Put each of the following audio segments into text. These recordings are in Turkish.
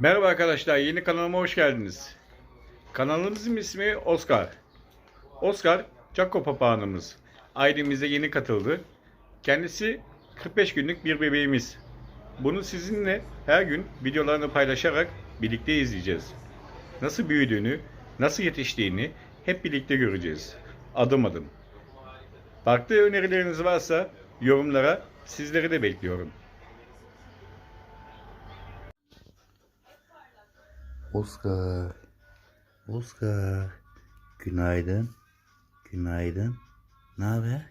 Merhaba arkadaşlar, yeni kanalıma hoş geldiniz. Kanalımızın ismi Oscar. Oscar, Jaco papağanımız. Ailemize yeni katıldı. Kendisi 45 günlük bir bebeğimiz. Bunu sizinle her gün videolarını paylaşarak birlikte izleyeceğiz. Nasıl büyüdüğünü, nasıl yetiştiğini hep birlikte göreceğiz. Adım adım. Farklı önerileriniz varsa yorumlara sizleri de bekliyorum. Oscar. Oscar. Günaydın. Günaydın. Ne haber?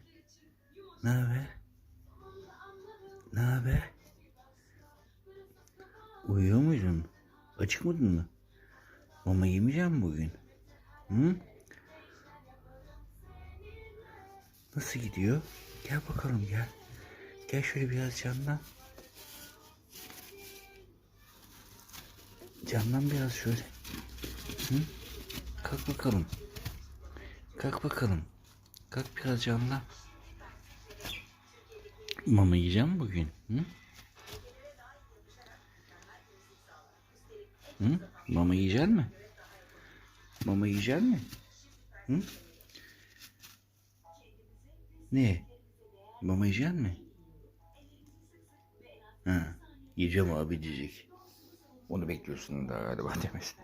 Ne haber? Ne haber? Uyuyor muydun? Açık mıydın mı? Mama yemeyeceğim bugün? Hı? Nasıl gidiyor? Gel bakalım gel. Gel şöyle biraz canlan. Camdan biraz şöyle. Hı? Kalk bakalım. Kalk bakalım. Kalk biraz camdan. Mama yiyeceğim bugün? Hı? Hı? Mama yiyecek mi? Mama yiyecek mi? Hı? Ne? Mama yiyecek mi? Ha, yiyeceğim abi diyecek. Onu bekliyorsun da galiba demesin.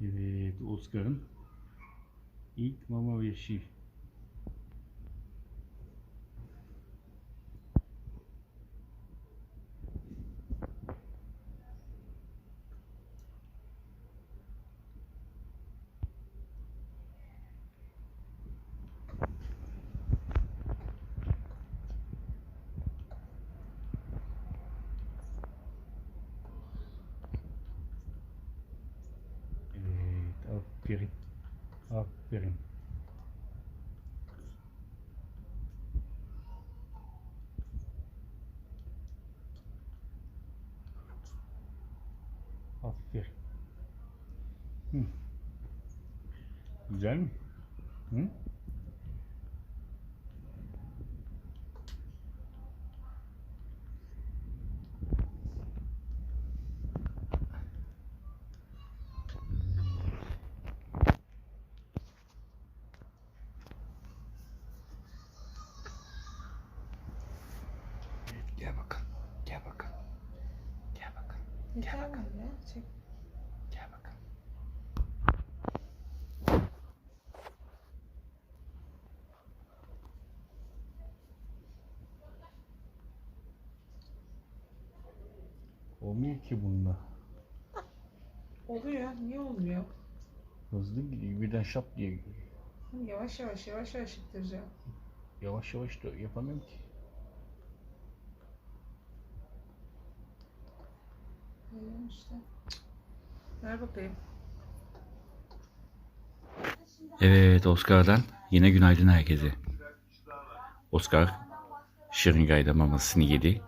Evet, Oscar'ın ilk mama beşi. Evet, aferin. Aferin. Aferin. Hı. Güzel mi? Hı? Gel bakalım. Gel bakalım. Gel bakalım. Mi ya? Çek. Gel bakalım. Olmuyor ki bunda. Oluyor. Niye olmuyor? Hızlı gidiyor. Birden şap diye gidiyor. Yavaş yavaş yavaş yavaş ittireceğim. Yavaş yavaş da yapamıyorum ki. İyi işte. Ver bakayım. Evet Oscar'dan yine günaydın herkese. Oscar Şırıngay'da mamasını yedi.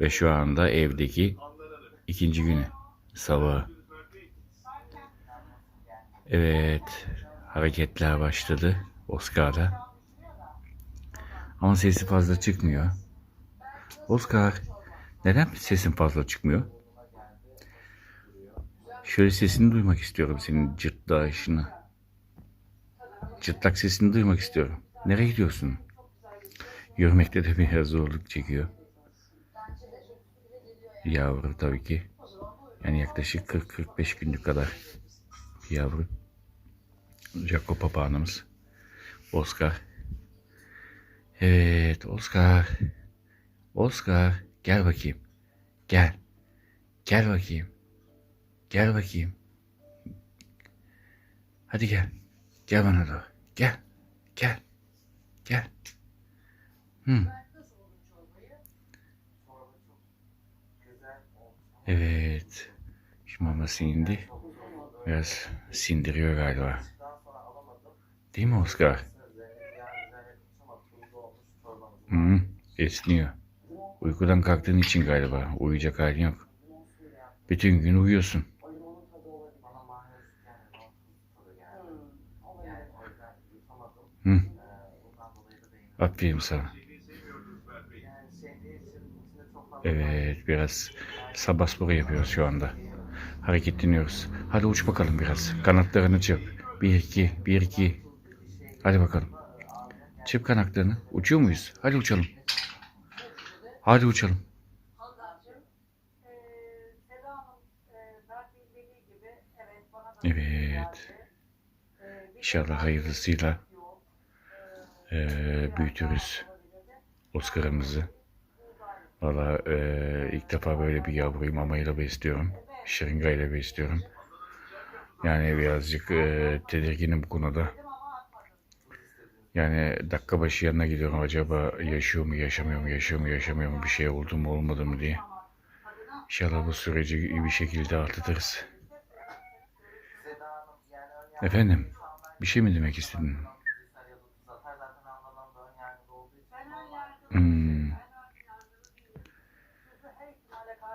Ve şu anda evdeki ikinci günü. Sabahı. Evet hareketler başladı Oscar'da. Ama sesi fazla çıkmıyor. Oscar neden sesin fazla çıkmıyor? Şöyle sesini duymak istiyorum senin cırtlayışını. Çıtlak sesini duymak istiyorum. Nereye gidiyorsun? Yürümekte de biraz zorluk çekiyor. Yavru tabii ki. Yani yaklaşık 40-45 günlük kadar bir yavru. Jaco papağanımız. Oscar. Evet Oscar. Oscar gel bakayım. Gel. Gel bakayım. Gel bakayım. Hadi gel. Gel bana doğru. Gel. Gel. Gel. Hı. Evet. Şimdi maması indi. Biraz sindiriyor galiba. Değil mi Oscar? Hı, esniyor. Uykudan kalktığın için galiba. Uyuyacak halin yok. Bütün gün uyuyorsun. Hı. Aferin sana. Evet biraz sabah sporu yapıyoruz şu anda. Hareketleniyoruz. Hadi uç bakalım biraz. Kanatlarını çırp. Bir iki, bir iki. Hadi bakalım. Çırp kanatlarını. Uçuyor muyuz? Hadi uçalım. Hadi uçalım. Evet. İnşallah hayırlısıyla eee, büyütürüz Oscar'ımızı. Valla eee, ilk defa böyle bir yavruyu mamayla besliyorum. Şırıngayla besliyorum. Yani birazcık eee tedirginim bu konuda. Yani dakika başı yanına gidiyorum acaba yaşıyor mu yaşamıyor mu yaşıyor mu yaşamıyor mu bir şey oldu mu olmadı mı diye. İnşallah bu süreci iyi bir şekilde atlatırız. Efendim bir şey mi demek istedin? Hmm.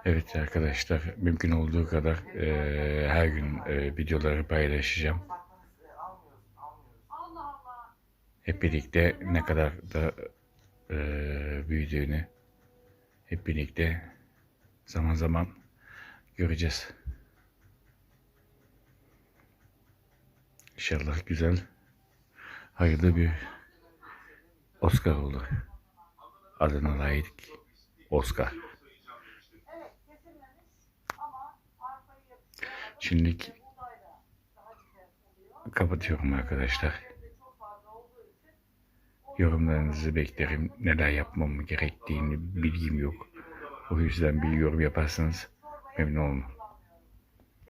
Evet arkadaşlar mümkün olduğu kadar eee, her gün eee, videoları paylaşacağım. Hep birlikte ne kadar da eee, büyüdüğünü hep birlikte zaman zaman göreceğiz. İnşallah güzel, hayırlı bir Oscar olur. Adına layık Oscar. Şimdilik kapatıyorum arkadaşlar. Yorumlarınızı beklerim. Neler yapmam gerektiğini bilgim yok. O yüzden bir yorum yaparsanız memnun olurum.